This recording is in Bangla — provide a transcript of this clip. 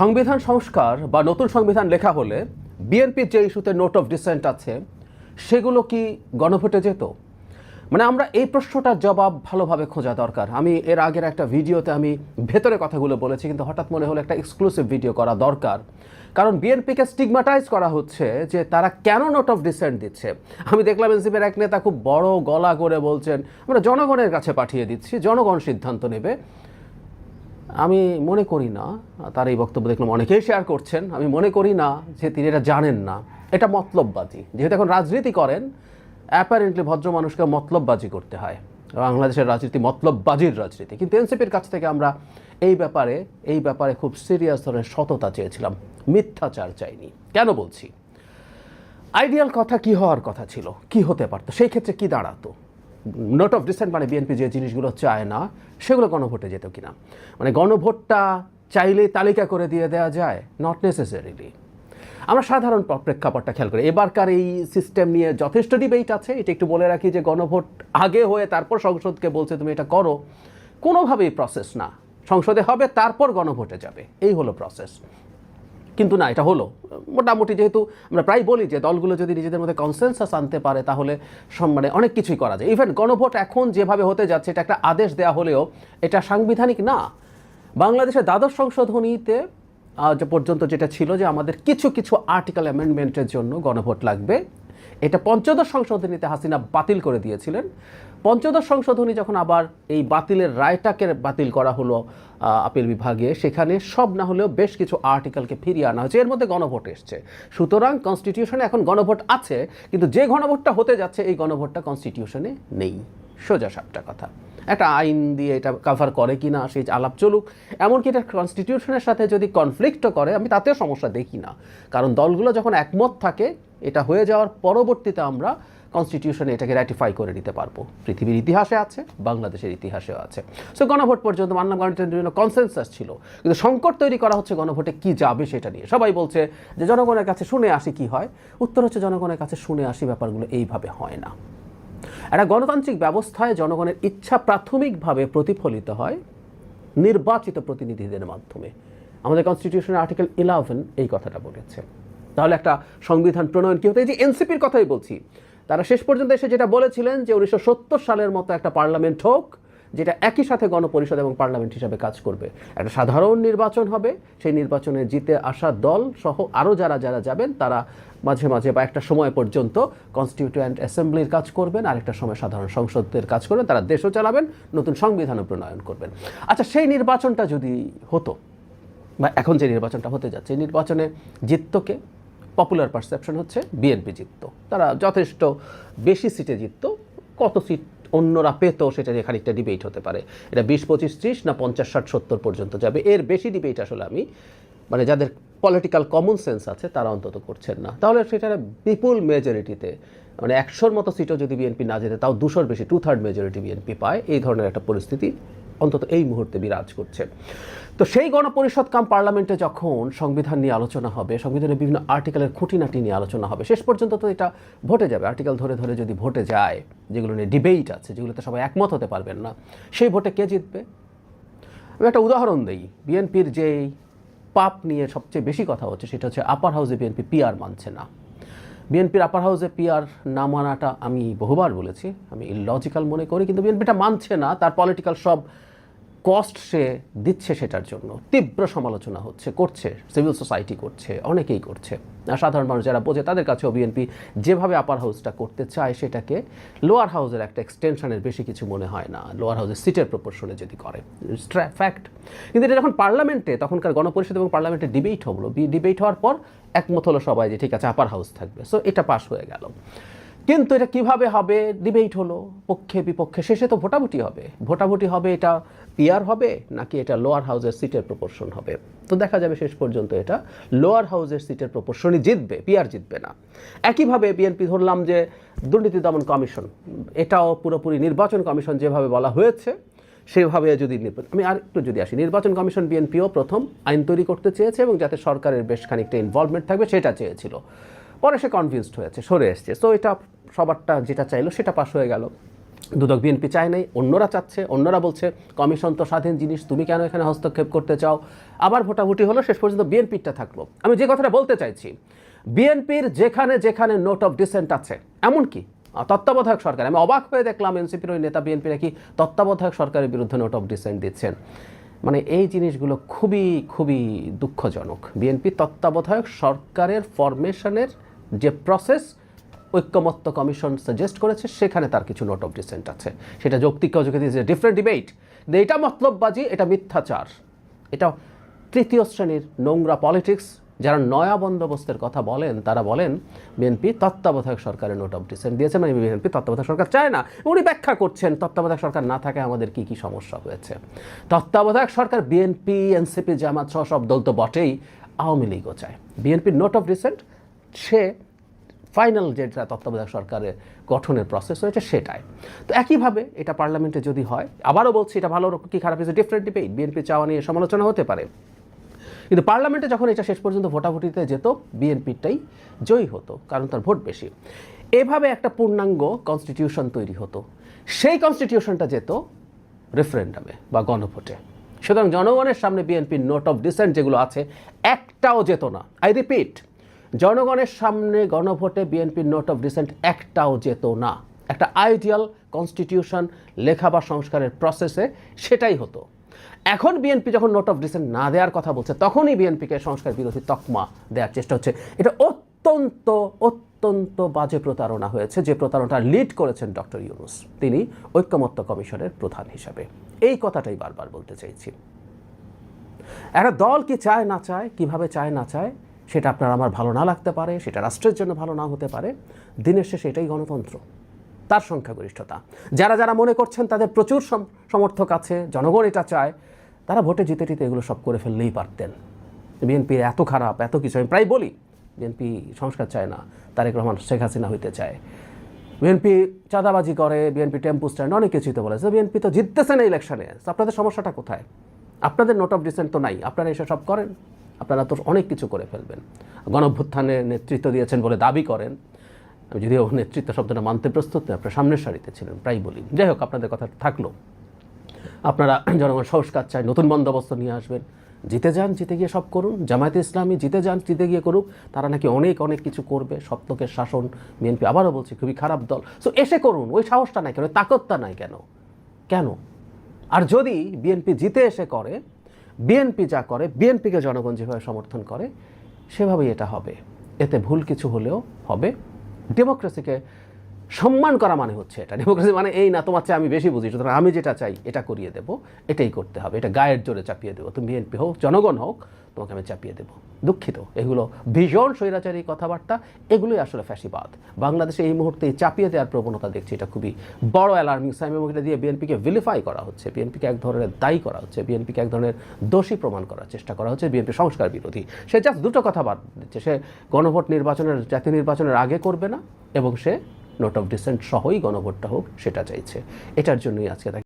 সংবিধান সংস্কার বা নতুন সংবিধান লেখা হলে বিএনপির যে ইস্যুতে নোট অফ ডিসেন্ট আছে, সেগুলো কি গণভোটে যেত? মানে আমরা এই প্রশ্নটার জবাব ভালোভাবে খোঁজা দরকার। আমি এর আগের একটা ভিডিওতে আমি ভেতরে কথাগুলো বলেছি, কিন্তু হঠাৎ মনে হলো একটা এক্সক্লুসিভ ভিডিও করা দরকার। কারণ বিএনপিকে স্টিগমাটাইজ করা হচ্ছে যে তারা কেন নোট অফ ডিসেন্ট দিচ্ছে? আমি দেখলাম এনসিপির এক নেতা খুব বড় গলা করে বলছেন, আমরা জনগণের কাছে পাঠিয়ে দিচ্ছি, জনগণ সিদ্ধান্ত নেবে। আমি মনে করি না, তার এই বক্তব্য দেখলাম অনেকেই শেয়ার করছেন, আমি মনে করি না যে তিনি এটা জানেন না। এটা মতলববাজি। যেহেতু এখন রাজনীতি করেন অ্যাপারেন্টলি ভদ্র মানুষকে মতলববাজি করতে হয়। বাংলাদেশের রাজনীতি মতলববাজির রাজনীতি। কিন্তু এনসিপির কাছ থেকে আমরা এই ব্যাপারে এই ব্যাপারে খুব সিরিয়াস ধরনের সততা চেয়েছিলাম। মিথ্যাচার চাইনি। কেন বলছি? আইডিয়াল কথা কি হওয়ার কথা ছিল? কি হতে পারতো? সেই ক্ষেত্রে কি দাঁড়াতো? নোট অফ ডিসেন্ট মানে বিএনপি যে জিনিসগুলো চায় না, সেগুলো গণভোটে যেত কিনা। মানে গণভোটটা চাইলে তালিকা করে দিয়ে দেওয়া যায় নট নেসেসারিলি আমরা সাধারণ প্রেক্ষাপটটা খেয়াল করি। এবারকার এই সিস্টেম নিয়ে যথেষ্ট ডিবেট আছে। এটা একটু বলে রাখি যে গণভোট আগে হয়ে তারপর সংসদকে বলছে, তুমি এটা করো। কোনোভাবেই প্রসেস না। সংসদে হবে, তারপর গণভোটে যাবে। এই হলো প্রসেস কিন্তু না, এটা হলো। মোটামুটি যেহেতু আমরা প্রায় বলি যে দলগুলো যদি নিজেদের মধ্যে কনসেনসাস আনতে পারে, তাহলে সম- মানে অনেক কিছুই করা যায়। ইভেন গণভোট এখন যেভাবে হতে যাচ্ছে, এটা একটা আদেশ দেওয়া হলেও এটা সাংবিধানিক না। বাংলাদেশের দ্বাদশ সংশোধনীতে আজ পর্যন্ত যেটা ছিল যে আমাদের কিছু কিছু আর্টিকেল অ্যামেন্ডমেন্টের জন্য গণভোট লাগবে। এটা পঞ্চদশ সংশোধনীতে হাসিনা বাতিল করে দিয়েছিলেন। পঞ্চদশ সংশোধনী যখন আবার এই বাতিলের রায়টাকে বাতিল করা হলো আপিল বিভাগে, সেখানে সব না হলেও বেশ কিছু আর্টিকেলকে ফিরিয়ে আনা হয়েছে। এর মধ্যে গণভোট এসছে। সুতরাং কনস্টিটিউশনে এখন গণভোট আছে, কিন্তু যে গণভোটটা হতে যাচ্ছে, এই গণভোটটা কনস্টিটিউশনে নেই। সোজা সাপটা কথা। একটা আইন দিয়ে এটা কাভার করে কি না সেই আলাপ চলুক। এমনকি এটা কনস্টিটিউশনের সাথে যদি কনফ্লিক্টও করে, আমি তাতেও সমস্যা দেখি না। কারণ দলগুলো যখন একমত থাকে, এটা হয়ে যাওয়ার পরবর্তীতে আমরা কনস্টিটিউশনে এটাকে র্যাটিফাই করে নিতে পারব। পৃথিবীর ইতিহাসে আছে, বাংলাদেশের ইতিহাসেও আছে। সো গণভোট পর্যন্ত মানলাম গণতন্ত্রের জন্য কনসেনসাস ছিল। কিন্তু সংকট তৈরি করা হচ্ছে গণভোটে কি যাবে সেটা নিয়ে। সবাই বলছে যে জনগণের কাছে শুনে আসি কি হয়। উত্তর হচ্ছে জনগণের কাছে শুনে আসি ব্যাপারগুলো এইভাবে হয় না। একটা গণতান্ত্রিক ব্যবস্থায় জনগণের ইচ্ছা প্রাথমিকভাবে প্রতিফলিত হয় নির্বাচিত প্রতিনিধিদের মাধ্যমে। আমাদের কনস্টিটিউশনের আর্টিকেল ইলেভেন এই কথাটা বলেছে। তাহলে একটা সংবিধান প্রণয়ন কি হতো? এই যে এনসিপির কথাই বলছি। তারা শেষ পর্যন্ত এসে যেটা বলেছিলেন যে উনিশশো সত্তর সালের মতো একটা পার্লামেন্ট হোক, যেটা একই সাথে গণপরিষদ এবং পার্লামেন্ট হিসাবে কাজ করবে। একটা সাধারণ নির্বাচন হবে, সেই নির্বাচনে জিতে আসা দল সহ আরও যারা যারা যাবেন, তারা মাঝে মাঝে বা একটা সময় পর্যন্ত কনস্টিটিউয়েন্ট অ্যাসেম্বলির কাজ করবেন আর একটা সময় সাধারণ সংসদের কাজ করবেন, তারা দেশও চালাবেন, নতুন সংবিধানও প্রণয়ন করবেন। আচ্ছা সেই নির্বাচনটা যদি হতো, বা এখন যে নির্বাচনটা হতে যাচ্ছে নির্বাচনে জিততকে পপুলার পারসেপশন হচ্ছে বিএনপি জিততো। তারা যথেষ্ট বেশি সিটে জিততো। কত সিট অন্যরা পেত সেটা নিয়ে খানিকটা ডিবেট হতে পারে। এটা বিশ, পঁচিশ, ত্রিশ না পঞ্চাশ, ষাট, সত্তর পর্যন্ত যাবে। এর বেশি ডিবেট আসলে আমি মানে যাদের পলিটিক্যাল কমন সেন্স আছে, তারা অন্তত করছেন না। তাহলে সেটা বিপুল মেজরিটিতে মানে একশোর মতো সিটও যদি বিএনপি না যেতে তাও দুশোর বেশি টু থার্ড মেজরিটি বিএনপি পায়। এই ধরনের একটা পরিস্থিতি অন্তত এই মুহূর্তে বিরাজ করছে। তো সেই গণপরিষদ কাম পার্লামেন্টে যখন সংবিধান নিয়ে আলোচনা হবে, সংবিধানের বিভিন্ন আর্টিকেলের খুঁটিনাটি নিয়ে আলোচনা হবে, শেষ পর্যন্ত তো এটা ভোটে যাবে। আর্টিকেল ধরে ধরে যদি ভোটে যায়, যেগুলো নিয়ে ডিবেট আছে, যেগুলোতে সবাই একমত হতে পারবেন না, সেই ভোটে কে জিতবে? আমি একটা উদাহরণ দিই। বিএনপির যেই পাপ নিয়ে সবচেয়ে বেশি কথা হচ্ছে, সেটা হচ্ছে আপার হাউসে বিএনপি পিআর মানছে না। বিএনপির আপার হাউসে পিআর না মানাটা আমি বহুবার বলেছি, আমি ইলজিক্যাল মনে করি, কিন্তু বিএনপিটা মানছে না, তার পলিটিক্যাল সব কস্ট সে দিচ্ছে সেটার জন্য। তীব্র সমালোচনা হচ্ছে, করছে সিভিল সোসাইটি করছে, অনেকেই করছে। আর সাধারণ মানুষ যারা বোঝে তাদের কাছেও বিএনপি যেভাবে আপার হাউসটা করতে চায় সেটাকে লোয়ার হাউসের একটা এক্সটেনশনের বেশি কিছু মনে হয় না। লোয়ার হাউসের সিটের প্রপোর্শনে যদি করে। ফ্যাক্ট কিন্তু এটা যখন পার্লামেন্টে তখনকার গণপরিষদ এবং পার্লামেন্টে ডিবেট হলো ডিবেট হওয়ার পর একমত হলো সবাই যে ঠিক আছে আপার হাউস থাকবে। সো এটা পাস হয়ে গেল। কিন্তু এটা কীভাবে হবে? ডিবেট হলো পক্ষে, বিপক্ষে, শেষে তো ভোটাভুটি হবে। ভোটাভুটি হবে এটা পিয়ার হবে, নাকি এটা লোয়ার হাউসের সিটের প্রপোর্শন হবে? তো দেখা যাবে শেষ পর্যন্ত এটা লোয়ার হাউসের সিটের প্রপোর্শনই জিতবে পিয়ার জিতবে না। একইভাবে বিএনপি ধরলাম যে দুর্নীতি দমন কমিশন, এটাও পুরোপুরি নির্বাচন কমিশন যেভাবে বলা হয়েছে, সেভাবে যদি আমি আর একটু যদি আসি, নির্বাচন কমিশন বিএনপিও প্রথম আইন তৈরি করতে চেয়েছে এবং যাতে সরকারের বেশ খানিকটা ইনভলভমেন্ট থাকবে সেটা চেয়েছিল। পরে সে কনভিন্সড হয়েছে, সরে এসছে। সো এটা সবারটা যেটা চাইলো, সেটা পাশ হয়ে গেল। দুদক বিএনপি চায় নাই, অন্যরা চাচ্ছে, অন্যরা বলছে, কমিশন তো স্বাধীন জিনিস, তুমি কেন এখানে হস্তক্ষেপ করতে চাও? আবার ভোটাভুটি হলো, শেষ পর্যন্ত বিএনপিটা থাকল। আমি যে কথাটা বলতে চাইছি, বিএনপির যেখানে যেখানে নোট অফ ডিসেন্ট আছে এমনকি তত্ত্বাবধায়ক সরকার। আমি অবাক হয়ে দেখলাম এনসিপির ওই নেতা বিএনপি নাকি তত্ত্বাবধায়ক সরকারের বিরুদ্ধে নোট অফ ডিসেন্ট দিচ্ছেন। মানে এই জিনিসগুলো খুবই খুবই দুঃখজনক। বিএনপি তত্ত্বাবধায়ক সরকারের ফরমেশনের যে প্রসেস ঐক্যমত্য কমিশন সাজেস্ট করেছে, সেখানে তার কিছু নোট অফ ডিসেন্ট আছে। সেটা যৌক্তিক অযোগ্যতা ইজ ডিফারেন্ট ডিবেট এটা মতলববাজি, এটা মিথ্যাচার। এটা তৃতীয় শ্রেণির নোংরা পলিটিক্স যারা নয়া বন্দোবস্তের কথা বলেন, তারা বলেন বিএনপি তত্ত্বাবধায়ক সরকারের নোট অফ ডিসেন্ট দিয়েছে মানে বিএনপি তত্ত্বাবধায়ক সরকার চায় না। উনি ব্যাখ্যা করছেন, তত্ত্বাবধায়ক সরকার না থাকে, আমাদের কি কি সমস্যা হয়েছে। তত্ত্বাবধায়ক সরকার বিএনপি এনসিপি জামাত সহ সব দল তো বটেই, আওয়ামী লীগও চায়। বিএনপির নোট অফ ডিসেন্ট সে ফাইনাল যেটা তত্ত্বাবধায়ক সরকারের গঠনের প্রসেস হয়েছে সেটাই। তো একইভাবে এটা পার্লামেন্টে যদি হয়, আবারও বলছি এটা ভালো কি খারাপ হয়েছে ডিফারেন্ট ডিবেট বিএনপি চাওয়া নিয়ে সমালোচনা হতে পারে। কিন্তু পার্লামেন্টে যখন এটা শেষ পর্যন্ত ভোটাভুটিতে যেত বিএনপিটাই জয়ী হতো, কারণ তার ভোট বেশি। এভাবে একটা পূর্ণাঙ্গ কনস্টিটিউশন তৈরি হতো। সেই কনস্টিটিউশনটা যেত রেফারেন্ডামে বা গণভোটে। সুতরাং জনগণের সামনে বিএনপির নোট অফ ডিসেন্ট যেগুলো আছে, একটাও যেত না। আই রিপিট জনগণের সামনে গণভোটে বিএনপির নোট অফ ডিসেন্ট একটাও যেত না। একটা আইডিয়াল কনস্টিটিউশন লেখা বা সংস্কারের প্রসেসে সেটাই হতো। এখন বিএনপি যখন নোট অফ ডিসেন্ট না দেওয়ার কথা বলছে, তখনই বিএনপিকে সংস্কার বিরোধী তকমা দেওয়ার চেষ্টা হচ্ছে। এটা অত্যন্ত অত্যন্ত বাজে প্রতারণা হয়েছে, যে প্রতারণাটা লিড করেছেন ডক্টর ইউনুস। তিনি ঐক্যমত্য কমিশনের প্রধান হিসাবে। এই কথাটাই বারবার বলতে চাইছি। একটা দল কি চায় না চায়, কীভাবে চায় না চায় সেটা আপনার আমার ভালো না লাগতে পারে, সেটা রাষ্ট্রের জন্য ভালো না হতে পারে। দিনের শেষে এটাই গণতন্ত্র, তার সংখ্যাগরিষ্ঠতা। যারা যারা মনে করছেন তাদের প্রচুর সম- সমর্থক আছে, জনগণ এটা চায়, তারা ভোটে জিতে টিতে এগুলো সব করে ফেললেই পারতেন। বিএনপির এত খারাপ, এত কিছু, আমি প্রায় বলি, বিএনপি সংস্কার চায় না, তারেক রহমান, শেখ হাসিনা হইতে চায়। বিএনপি চাঁদাবাজি করে, বিএনপি টেম্পু স্ট্যান্ড, অনেক কিছুই তো বলেছে বিএনপি তো জিততেছে না ইলেকশনে আপনাদের সমস্যাটা কোথায়? আপনাদের নোট অফ ডিসেন্ট তো নাই, আপনারা এসে সব করেন। আপনারা তো অনেক কিছু করে ফেলবেন। গণভ্যুত্থানে নেতৃত্ব দিয়েছেন বলে দাবি করেন। আমি যদিও নেতৃত্ব শব্দটা মানতে প্রস্তুত নই আপনারা সামনের সারিতে ছিলেন, প্রায় বলি। যাই হোক, আপনাদের কথা থাকল। আপনারা জনগণ সংস্কার চায়, নতুন বন্দোবস্ত নিয়ে আসবেন। জিতে যান, জিতে গিয়ে সব করুন। জামায়াতে ইসলামী জিতে যান, জিতে গিয়ে করুক, তারা নাকি অনেক অনেক কিছু করবে। সপ্তকের শাসন, বিএনপি আবারও বলছি, খুবই খারাপ দল। সো এসে করুন, ওই সাহসটা নাই কেন? তাকতটা নাই কেন? কেন? আর যদি বিএনপি জিতে এসে করে বিএনপি যা করে, বিএনপিকে জনগণ যেভাবে সমর্থন করে, সেভাবেই এটা হবে। এতে ভুল কিছু হলেও হবে। ডেমোক্রেসিকে সম্মান করা মানে হচ্ছে এটা। ডেমোক্রেসি মানে এই না, তোমার চেয়ে আমি বেশি বুঝি, সুতরাং আমি যেটা চাই, এটা করিয়ে দেব, এটাই করতে হবে, এটা গায়ের জোরে চাপিয়ে দেবো। তুমি বিএনপি হোক, জনগণ হোক, তোমাকে আমি চাপিয়ে দেবো। দুঃখিত, এগুলো ভীষণ স্বৈরাচারী কথাবার্তা, এগুলোই আসলে ফ্যাসিবাদ। বাংলাদেশে এই মুহূর্তে চাপিয়ে দেওয়ার প্রবণতা দেখছি, এটা খুবই বড় অ্যালার্মিং সাইন এবং এটা দিয়ে বিএনপিকে ভিলিফাই করা হচ্ছে। বিএনপিকে এক ধরনের দায়ী করা হচ্ছে বিএনপিকে এক ধরনের দোষী প্রমাণ করার চেষ্টা করা হচ্ছে বিএনপি সংস্কার বিরোধী। সে জাস্ট দুটো কথা বাদ দিচ্ছে, সে গণভোট নির্বাচনের, জাতীয় নির্বাচনের আগে করবে না, এবং সে নোট অফ ডিসেন্ট সহই গণভোটটা হোক সেটা চাইছে। এটার জন্যই আজকে